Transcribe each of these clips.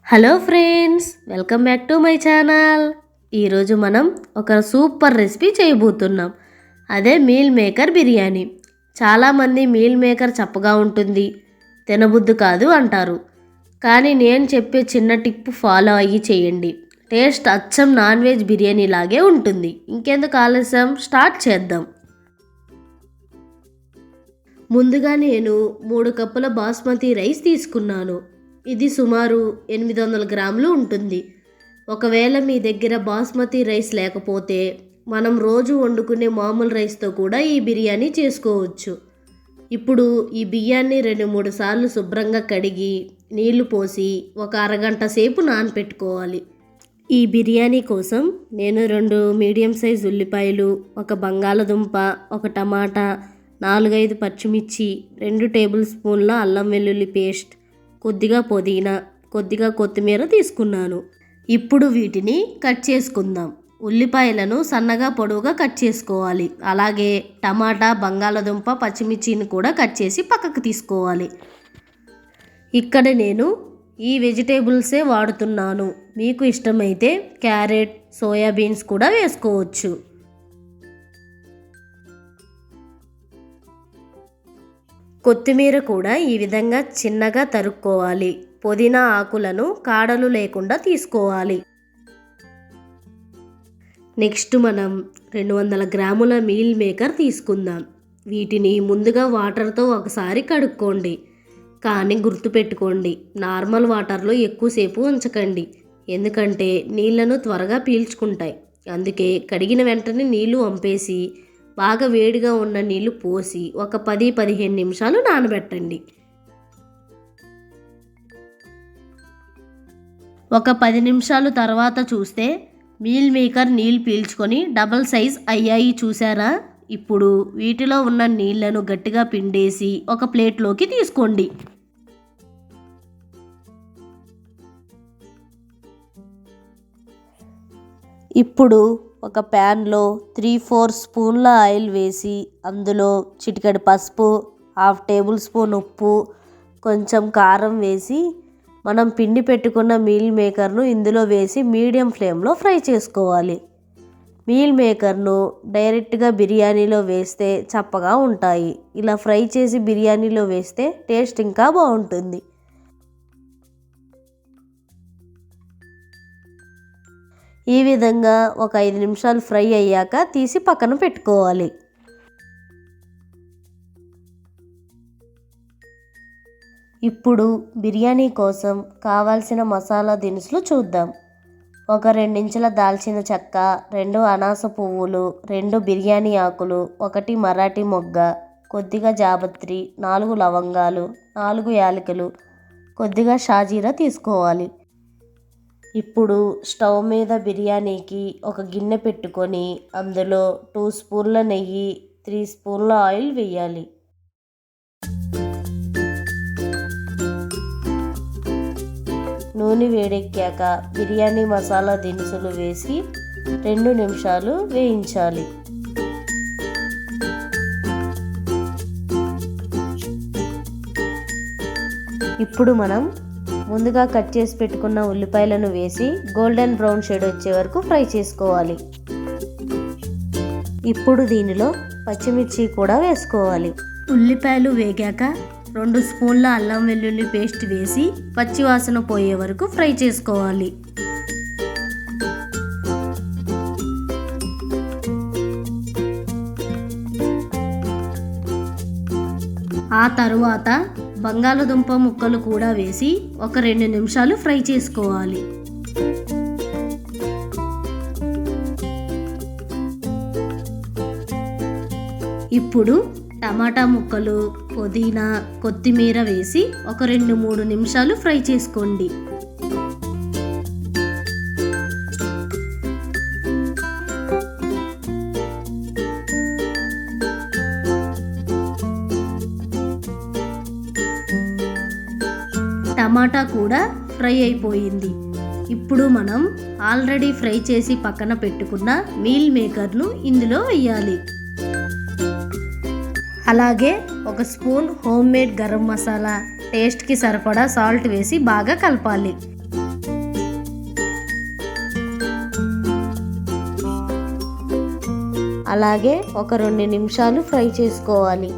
Hello friends welcome back to my channel. ఈరోజు మనం ఒక సూపర్ రెసిపీ చేయబోతున్నాం. అదే మీల్ మేకర్ బిర్యానీ. చాలామంది మీల్ మేకర్ చప్పగా ఉంటుంది తినబుద్దు కాదు అంటారు. కానీ నేను చెప్పే చిన్న టిప్ ఫాలో అయ్యి చేయండి. టేస్ట్ అచ్చం నాన్ వెజ్ బిర్యానీ లాగే ఉంటుంది. ఇంకెందుకు ఆలస్యం? స్టార్ట్ చేద్దాం. ముందుగా నేను మూడు కప్పుల బాస్మతి రైస్ తీసుకున్నాను. ఇది సుమారు ఎనిమిది వందల గ్రాములు ఉంటుంది. ఒకవేళ మీ దగ్గర బాస్మతి రైస్ లేకపోతే మనం రోజు వండుకునే మామూలు రైస్తో కూడా ఈ బిర్యానీ చేసుకోవచ్చు. ఇప్పుడు ఈ బియ్యాన్ని రెండు మూడు సార్లు శుభ్రంగా కడిగి నీళ్ళు పోసి ఒక అరగంట సేపు నానపెట్టుకోవాలి. ఈ బిర్యానీ కోసం నేను రెండు మీడియం సైజ్ ఉల్లిపాయలు ఒక బంగాళదుంప ఒక టమాటా నాలుగైదు పచ్చిమిర్చి రెండు టేబుల్ స్పూన్ల అల్లం వెల్లుల్లి పేస్ట్ కొద్దిగా పుదీనా కొద్దిగా కొత్తిమీర తీసుకున్నాను. ఇప్పుడు వీటిని కట్ చేసుకుందాం. ఉల్లిపాయలను సన్నగా పొడవుగా కట్ చేసుకోవాలి. అలాగే టమాటా బంగాళదుంప పచ్చిమిర్చిని కూడా కట్ చేసి పక్కకు తీసుకోవాలి. ఇక్కడ నేను ఈ వెజిటేబుల్సే వాడుతున్నాను. మీకు ఇష్టమైతే క్యారెట్ సోయాబీన్స్ కూడా వేసుకోవచ్చు. కొత్తిమీర కూడా ఈ విధంగా చిన్నగా తరుక్కోవాలి. పుదీనా ఆకులను కాడలు లేకుండా తీసుకోవాలి. నెక్స్ట్ మనం రెండు వందల గ్రాముల మీల్ మేకర్ తీసుకుందాం. వీటిని ముందుగా వాటర్తో ఒకసారి కడుక్కోండి. కానీ గుర్తుపెట్టుకోండి నార్మల్ వాటర్లో ఎక్కువసేపు ఉంచకండి. ఎందుకంటే నీళ్ళను త్వరగా పీల్చుకుంటాయి. అందుకే కడిగిన వెంటనే నీళ్ళు వంపేసి బాగా వేడిగా ఉన్న నీళ్ళు పోసి ఒక పది పదిహేను నిమిషాలు నానబెట్టండి. ఒక పది నిమిషాలు తర్వాత చూస్తే మీల్ మేకర్ నీళ్ళు పీల్చుకొని డబల్ సైజ్ అయ్యాయి చూసారా? ఇప్పుడు వీటిలో ఉన్న నీళ్ళను గట్టిగా పిండేసి ఒక ప్లేట్లోకి తీసుకోండి. ఇప్పుడు ఒక ప్యాన్లో త్రీ ఫోర్ స్పూన్ల ఆయిల్ వేసి అందులో చిటికెడు పసుపు హాఫ్ టేబుల్ స్పూన్ ఉప్పు కొంచెం కారం వేసి మనం పిండి పెట్టుకున్న మీల్ మేకర్ను ఇందులో వేసి మీడియం ఫ్లేమ్లో ఫ్రై చేసుకోవాలి. మీల్ మేకర్ను డైరెక్ట్గా బిర్యానీలో వేస్తే చప్పగా ఉంటాయి. ఇలా ఫ్రై చేసి బిర్యానీలో వేస్తే టేస్ట్ ఇంకా బాగుంటుంది. ఈ విధంగా ఒక ఐదు నిమిషాలు ఫ్రై అయ్యాక తీసి పక్కన పెట్టుకోవాలి. ఇప్పుడు బిర్యానీ కోసం కావాల్సిన మసాలా దినుసులు చూద్దాం. ఒక రెండించుల దాల్చిన చెక్క రెండు అనాస పువ్వులు రెండు బిర్యానీ ఆకులు ఒకటి మరాఠీ మొగ్గ కొద్దిగా జాపత్రి నాలుగు లవంగాలు నాలుగు యాలకులు కొద్దిగా షాజీరా తీసుకోవాలి. ఇప్పుడు స్టవ్ మీద బిర్యానీకి ఒక గిన్నె పెట్టుకొని అందులో టూ స్పూన్ల నెయ్యి త్రీ స్పూన్ల ఆయిల్ వేయాలి. నూనె వేడెక్కాక బిర్యానీ మసాలా దినుసులు వేసి రెండు నిమిషాలు వేయించాలి. ఇప్పుడు మనం ముందుగా కట్ చేసి పెట్టుకున్న ఉల్లిపాయలను వేసి గోల్డెన్ బ్రౌన్ షేడ్ వచ్చే వరకు ఫ్రై చేసుకోవాలి. ఇప్పుడు దీనిలో పచ్చిమిర్చి కూడా వేసుకోవాలి. ఉల్లిపాయలు వేగాక రెండు స్పూన్ల అల్లం వెల్లుల్లి పేస్ట్ వేసి పచ్చివాసన పోయే వరకు ఫ్రై చేసుకోవాలి. ఆ తరువాత బంగాళదుంప ముక్కలు కూడా వేసి ఒక రెండు నిమిషాలు ఫ్రై చేసుకోవాలి. ఇప్పుడు టమాటా ముక్కలు పుదీనా కొత్తిమీర వేసి ఒక రెండు మూడు నిమిషాలు ఫ్రై చేసుకోండి. టమాటా కూడా ఫ్రై అయిపోయింది. ఇప్పుడు మనం ఆల్రెడీ ఫ్రై చేసి పక్కన పెట్టుకున్న మీల్ మేకర్ను ఇందులో వేయాలి. అలాగే ఒక spoon home made garam masala టేస్ట్కి సరిపడా సాల్ట్ వేసి బాగా కలపాలి. అలాగే ఒక రెండు నిమిషాలు ఫ్రై చేసుకోవాలి.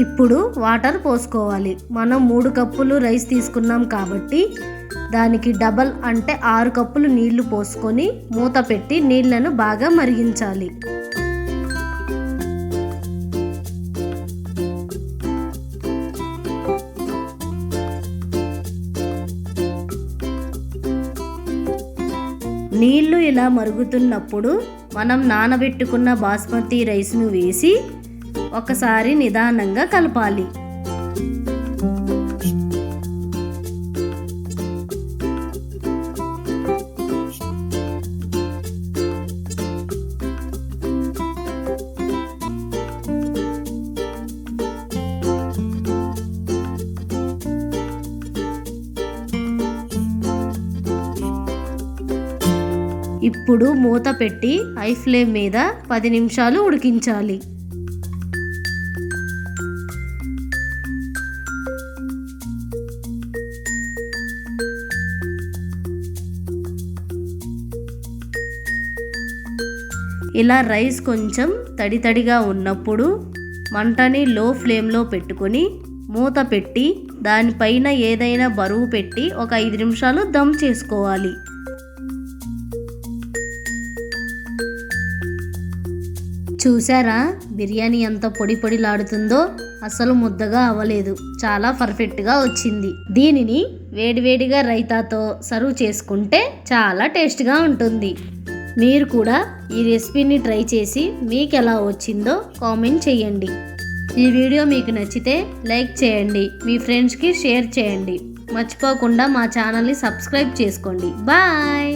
ఇప్పుడు వాటర్ పోసుకోవాలి. మనం మూడు కప్పులు రైస్ తీసుకున్నాం కాబట్టి దానికి డబల్ అంటే ఆరు కప్పులు నీళ్ళు పోసుకొని మూత పెట్టి నీళ్ళను బాగా మరిగించాలి. నీళ్ళు ఇలా మరుగుతున్నప్పుడు మనం నానబెట్టుకున్న బాస్మతి రైస్ను వేసి ఒకసారి నిదానంగా కలపాలి. ఇప్పుడు మూత పెట్టి ఐ ఫ్లేమ్ మీద పది నిమిషాలు ఉడికించాలి. ఇలా రైస్ కొంచెం తడి తడిగా ఉన్నప్పుడు మంటని లో ఫ్లేమ్లో పెట్టుకొని మూత పెట్టి దానిపైన ఏదైనా బరువు పెట్టి ఒక ఐదు నిమిషాలు దమ్ చేసుకోవాలి. చూసారా బిర్యానీ ఎంత పొడి పొడిలాడుతుందో అసలు ముద్దగా అవ్వలేదు. చాలా పర్ఫెక్ట్గా వచ్చింది. దీనిని వేడివేడిగా రైతాతో సర్వ్ చేసుకుంటే చాలా టేస్ట్గా ఉంటుంది. మీరు కూడా ఈ రెసిపీని ట్రై చేసి మీకు ఎలా వచ్చిందో కామెంట్ చేయండి. ఈ వీడియో మీకు నచ్చితే లైక్ చేయండి మీ ఫ్రెండ్స్కి షేర్ చేయండి. మర్చిపోకుండా మా ఛానల్ని సబ్స్క్రైబ్ చేసుకోండి. బాయ్!